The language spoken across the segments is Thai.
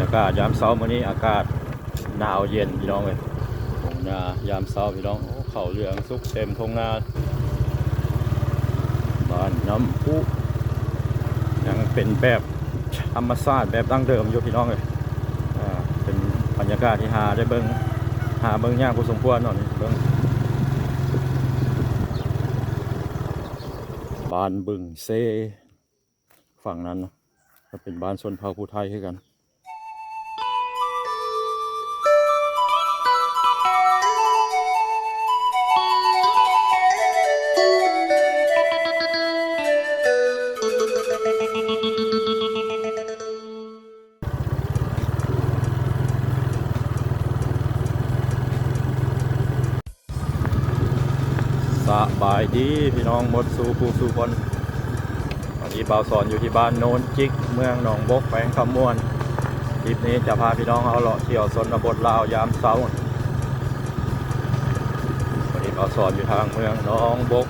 ยากาศยามเช้ามื้อนี้อากาศหนาวเย็นพี่น้องเลยทงนายามเช้าพี่น้องเขาเหลืองสุกเต็มทงนาบ้านน้ำพุยังเป็นแบบธรรมชาติแบบดั้งเดิมอยู่พี่น้องเลยเป็นบรรยากาศที่หาได้เบิ่งหาเบิ่งยากพอสมควรเนาะนี่เบิ่งบ้านบึงเซ ฝั่งนั้นนะเป็นบ้านชนเผ่าผู้ไทยคือกัน น้องมดสู่ผู้สู่คนวันนี้บ่าวสอนอยู่ที่บ้านโนนจิก เมืองหนองบกแขวงคำม่วนคลิปนี้จะพาพี่น้องเอาเลาะเที่ยวชนบทลาวยามเช้าวันนี้บ่าวสอนอยู่ทางเมืองหนองบก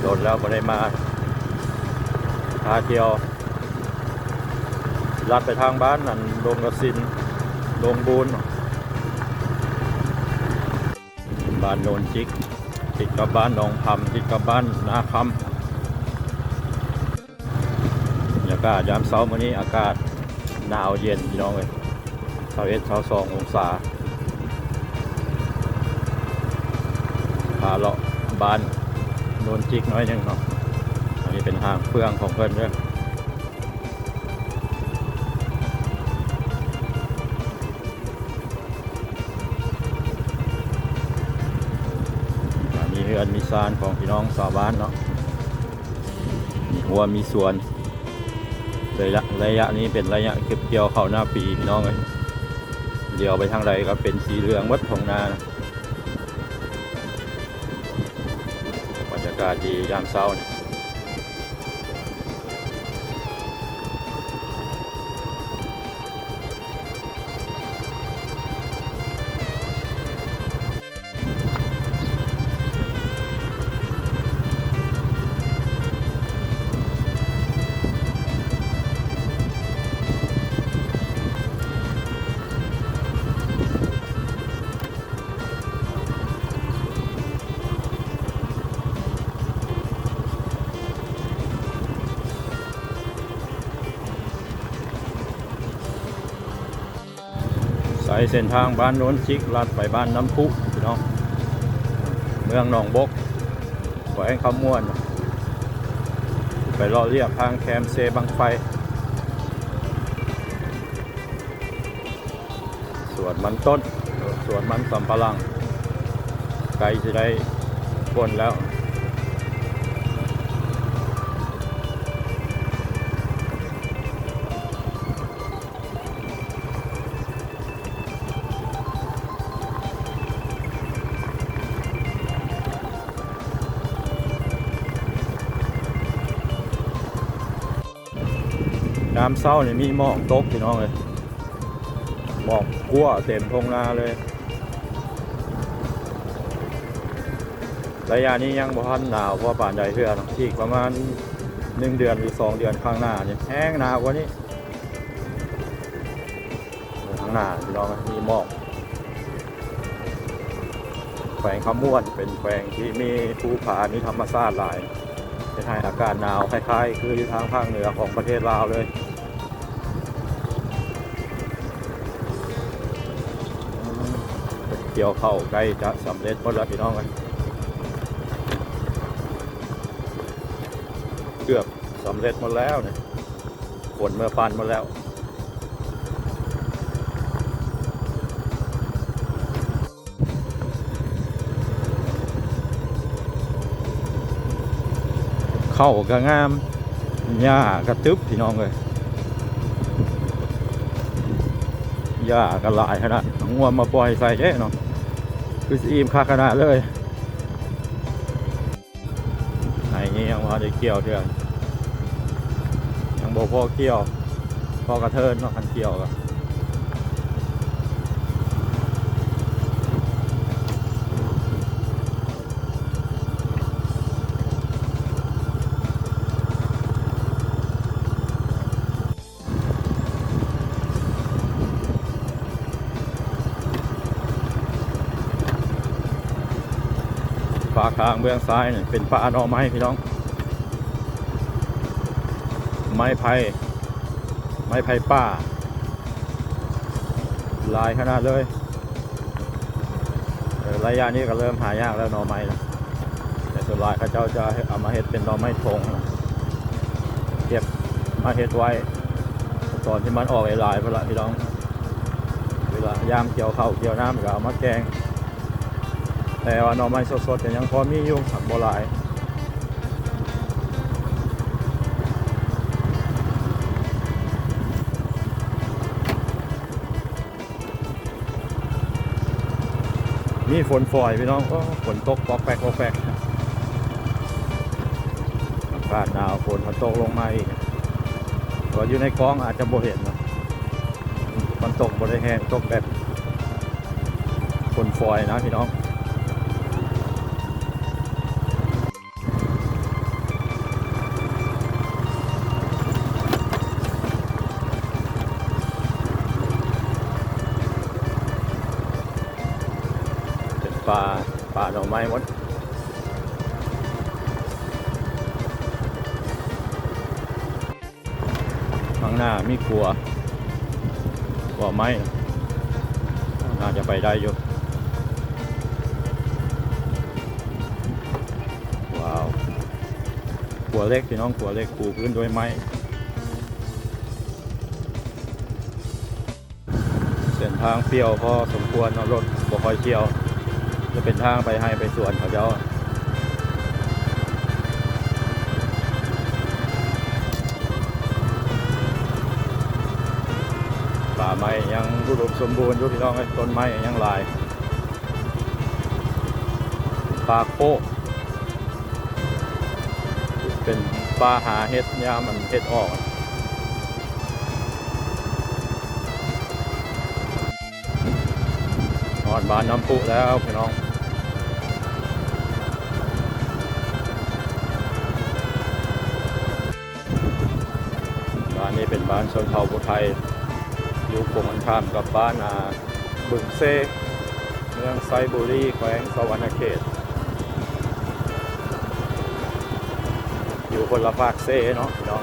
โดนแล้วก็ได้มาพาเที่ยวลัดไปทางบ้านนั่นลงกระสินลงบูนบ้านโนนจิก ติดกับบ้านหนองคำติดกับบ้านนาคำบรรยากาศยามเช้ามื้อนี้อากาศหนาวเย็นพี่น้องเลยเช้าเอ็ดเช้าสององศาพาเลาะบ้านโนนจิกน้อยหนึงเนาะอันนี้เป็นห้างเฟืองของเพื่อนเด้อ อ่ามีเรือนมีซานของพี่น้องชาวบ้านเนาะมีหัวมีสวนระยะระยะนี้เป็นระยะเก็บเกี่ยวเข้าหน้าปีพี่น้องเลยเดี๋ยวไปทางใดก็เป็นสีเหลืองวัดของนานะบรรยากาศดียามเช้าเนี่ เส้นทางบ้านโน้นจิกลัดไปบ้านน้ำพุพี่น้องเมืองหนองบกแขวงคำม่วน ไปรอเรียบทางแคมเซบังไฟ สวนมันต้น สวนมันสำปะหลัง ไกลจะได้พ้นแล้ว ยามเศร้าเนี่ยมีหมอกตกพี่น้องเลยหมอกกั้วเต็มทงนาเลย ระยะนี้ยังบ่ทันหนาวเพราะป่านใดเทื่อนอีกประมาณหนึ่งเดือนหรือสองเดือนข้างหน้าเนี่ยแห้งหนาวกว่านี้ข้างหน้าพี่น้องมีหมอกแขวงคำม่วนเป็นแขวงที่มีภูผามีธรรมชาติหลายเป็นให้อากาศหนาวคล้ายๆ คืออยู่ทางภาคเหนือของประเทศลาวเลย กี่ยวเข้าใกล้จะสำเร็จหมดแล้วพี่น้องกันเกือบสำเร็จหมดแล้วเนี่ยฝนเมื่อปานหมดแล้วเข้าก็งามหญ้ากระตึบพี่น้องเลยหญ้าก็หลายขนาดงัวมาปล่อยใส่เจ๊เนาะ คือสิอิ่มค่าขนาดเลยไหนนี่ยังว่าได้เกี่ยวเดือนยังบ่พอเกี่ยวพ่อกระเทินเนาะคันเกี่ยวกับาคางเบื้องซ้ายเนี่ยเป็นป่าหน่อไม้พี่น้อง ไม้ไผ่ไม้ไผ่ป่า ลายขนาดเลยระยะนี้ก็เริ่มหายากแล้วหน่อไม้แล้วแต่ส่วนใหญ่เขาเจ้าจะเอามาเห็ดเป็นหน่อไม้ทงเก็บมาเห็ดไว้ ตอนที่มันออกหลายๆเวลาพี่น้องเวลายามเกี่ยวเข้าเกี่ยวน้ำก็เอามาแกง แต่ว่าหน่อไม้สดๆก็ยังพอมีอยู่ครับบ่หลายมีฝนฝอยพี่น้องก็ฝนตกปอกแปกปอกแปกอากาศหนาวฝนมันตกลงมาอีกก็อยู่ในกล้องอาจจะบ่เห็นนะมันตกบ่ได้แห้งตกแบบฝนฝอยนะพี่น้อง ป่าดอกไม้หมดข้างหน้ามีกลัวกลัวไม้น่าจะไปได้อยู่ว้าวขัวเล็กพี่น้องขัวเล็กปูพื้นด้วยไม้เส้นทางเปรี้ยวพอสมควรนะรถบ่ค่อยเชี่ยว จะเป็นทางไปให้ไปสวนเขาเจ้าป่าไม้ยังอุดมสมบูรณ์อยู่พี่น้องเอ้ต้นไม้ยังลายป่าโคเป็นป่าหาเห็ดยามมันเห็ดออกนอนบ้านน้ำพุแล้วพี่น้อง เป็นบ้านชนเผ่าภูไทย อยู่ตรงกันข้ามกับบ้านอาบึงเซเมืองไซบุรีแขวงสวรรณเขต อยู่คนละภาคเซเนาะพี่น้อง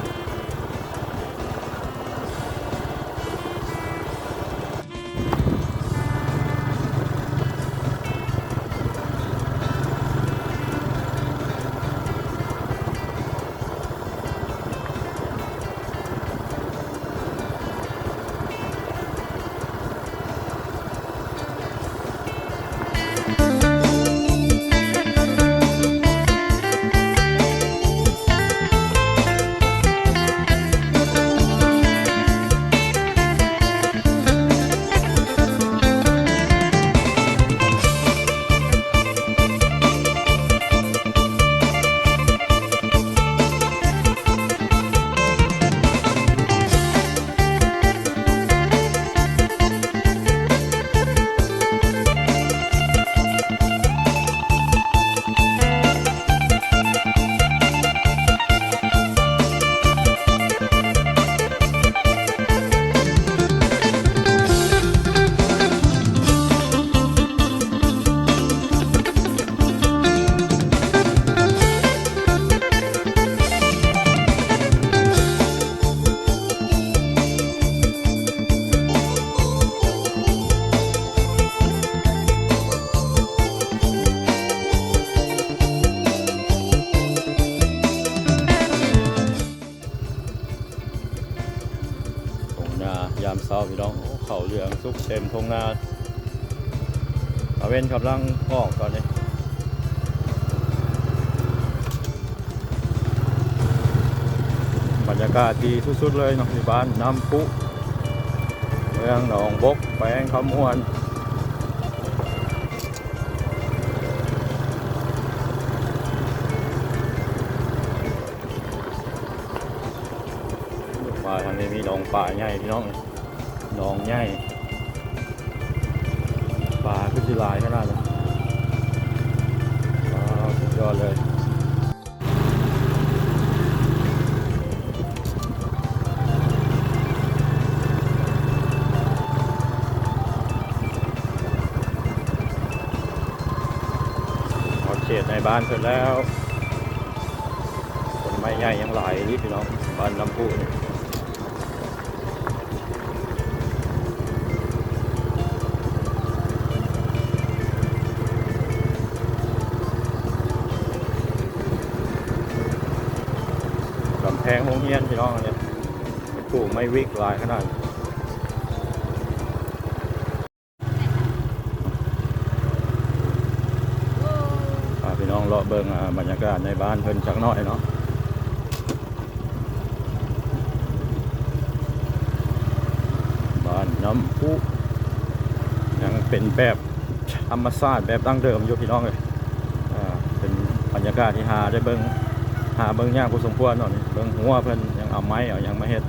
วนกำลังออกตอนนี้บรรยากาศดีสุดๆเลยเนาะที่บ้านน้ำพุเมืองหนองบกแปลงคำมวนมาทางนี้มีหนองป่าใหญ่พี่น้องหนองใหญ่ ป่าขึ้นสิหลายขนาดเลยว้าวสุดยอดเลยเขตในบ้านเสร็จแล้ว คนไม้ใหญ่ยังหลายนี่พี่น้องบ้านลำพูนี่ก พงโรงเรียนพี่น้องเนี่ยปลูกไม้วิกลายขนาดพี่น้องเลาะเบิ่งอ่าบรรยากาศในบ้านเพิ่นจักหน่อยเนาะบ้านน้ำพุยังเป็นแบบธรรมชาติแบบดั้งเดิมอยู่พี่น้องเลยอ่าเป็นบรรยากาศที่หาได้เบิ่ง หาเบิ่งยากพอสมควรเนาะนี่เบิ่งหัวเพิ่นยังเอาไม้เอายังมาเฮ็ด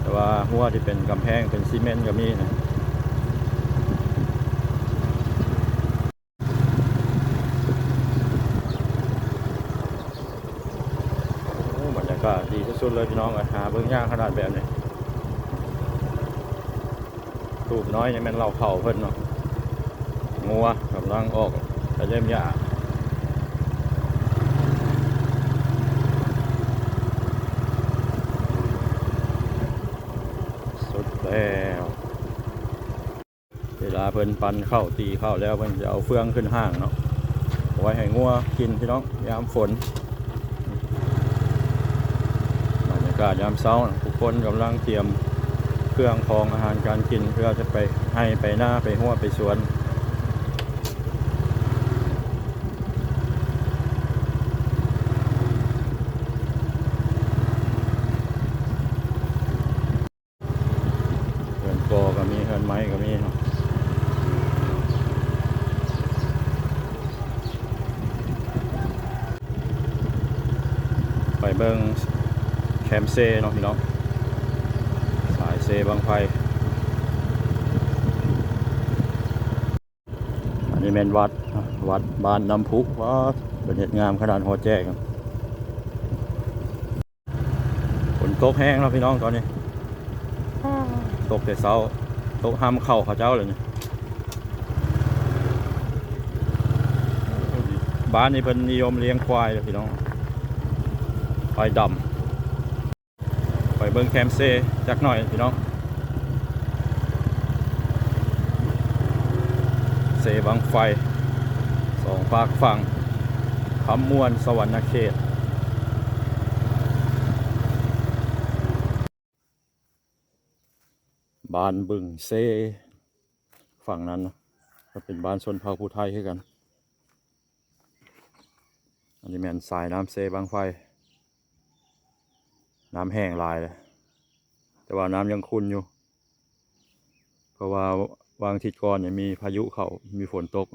แต่ว่าหัวที่เป็นกำแพงเป็นซีเมนต์ก็มีนะโอ้บรรยากาศดีที่สุดเลยพี่น้องหาเบื้องย่าขนาดแบบนี้ตูบน้อยนี่แมันเราเข่าเพิ่นเนาะงัวกำลังออกไปเล่มหญ้าสุด แล้ว เวลาเพิ่นปันเข้าตีเข้าแล้วเพิ่นจะเอาเฟืองขึ้นห้างเนาะไว้ให้งัวกินพี่น้องยามฝนบรรยากาศยามเช้าน่ะทุกคนกำลังเตรียมเครื่องของอาหารการกินเพื่อจะไปให้ไปหน้าไปหัวไปสวนเฮือนกอก็มีเฮือนไม้ก็มีเนาะไป เบิงแคมเซ่เนาะพี่น้องสายเซบางไฟอันนี้เป็นวัดวัดบ้านน้ำพุวัดเป็นเหตุงามขนาดหัวแจ้งฝนตกแห้งแล้วพี่น้องตอนนี้ ตกแต่เช้าตกห้ามเข้าเขาเจ้าเลยเนี่ยบ้านนี้เป็นนิยมเลี้ยงควายเลยพี่น้อง ควายดำไปเบิ้งแคมเซจักหน่อยพี่น้องเซบังไฟสองภาคฝั่งคำมวนสวรรณเขตบ้านบึงเซ ฝั่งนั้นนะก็เป็นบ้านชนเผ่าผู้ไทยคือกัน อันนี้แมนสายน้ำเซบางไฟ น้ำแห้งลายเลยแต่ว่าน้ำยังขุ่นอยู่ เพราะว่าวางทิศก่อนเนี่ยมีพายุเขามีฝนตก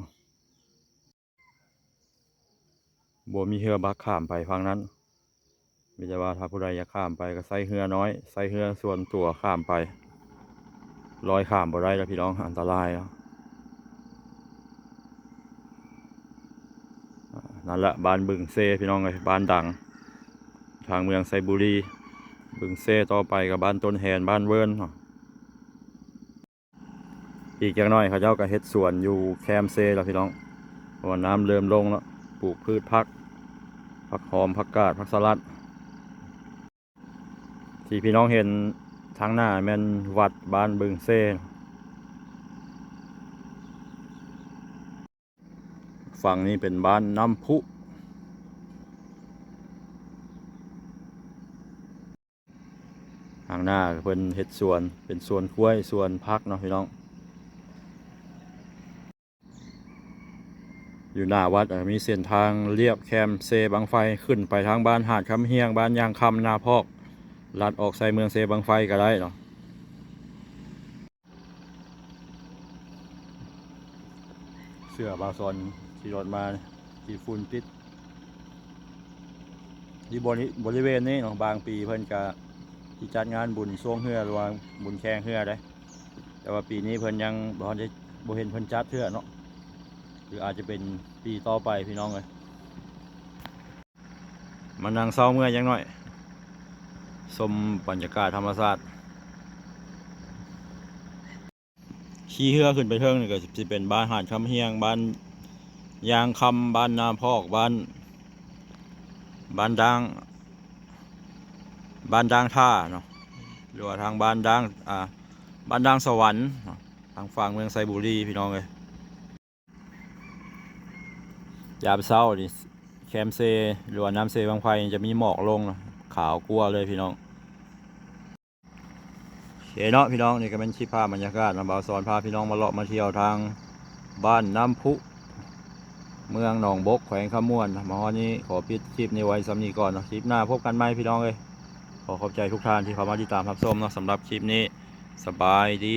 บัวมีเรือบักข้ามไปฟังนั้นมีแต่ว่าถ้าผู้ใดอยากข้ามไปก็ใส่เรือน้อยใส่เรือส่วนตัวข้ามไปลอยข้ามบ่ได้แล้วพี่น้องอันตรายแล้วนั่นแหละบ้านบึงเซพี่น้องเลยบ้านดัง ทางเมืองไซบุรี บึงเซ่ต่อไปกับบ้านต้นแหนบ้านเวิร์นอีกอย่างน้อยเขาเจ้าก็เฮ็ดสวนอยู่แคมเซ่แล้วพี่น้องเพราะว่าน้ำเริ่มลงแล้วปลูกพืชพักผักหอมผักกาดผักสลัด ที่พี่น้องเห็นทางหน้าแม่นวัดบ้านบึงเซ่ฝั่งนี้เป็นบ้านน้ำพุ ทาง หน้าเป็นเห็ดสวนเป็นสวนกล้วยสวนพักเนาะพี่น้อง อยู่หน้าวัดมีเส้นทางเรียบแคมเซบางไฟขึ้นไปทางบ้านหาดคำเฮียงบ้านยางคำนาพอกลัดออกใส่เมืองเซบางไฟก็ได้เนาะเสื้อบาซอนที่รถมาที่ฝุ่นติดที่บริบริเวณนี้เนาะบางปีเพิ่นก็ ที่จัดงานบุญช่วงเฮือหรือว่าบุญแข่งเฮือได้แต่ว่าปีนี้เพิ่นยังบ่ทันได้บ่เห็นเพิ่นจัดเทื่อเนาะหรืออาจจะเป็นปีต่อไปพี่น้องเลยมานั่งเศร้าเมื่อยยังน้อยชมบรรยากาศธรรมชาติขี่เฮือขึ้นไปเทิงนี่ก็สิเป็นบ้านหาดคำเฮียงบ้านยางคำบ้านนาพอกบ้านบ้านดัง บ้านดังท่าเนาะหรือว่าทางบ้านดังอ่าบ้านดังสวรรค์ทางฝั่งเมืองไซบุรีพี่น้องเลยยามเช้านี่แคมเซหรือว่าน้ำเซบางไฟจะมีหมอกลงเนาะขาวกลัวเลยพี่น้องโอเคเนาะพี่น้องนี่ก็เป็นชิปภาพบรรยากาศมาบ่าวสอนพาพี่น้องมาเลาะมาเที่ยวทางบ้านน้ำพุเมืองหนองบกแขวงขมวนมาฮอนี้ขอปิดคลิปนี้ไว้สำนีก่อนเนาะคลิปหน้าพบกันใหม่พี่น้องเลย ขอขอบใจทุกท่านที่เข้ามาติดตามรับชมเนาะสำหรับคลิปนี้สบายดี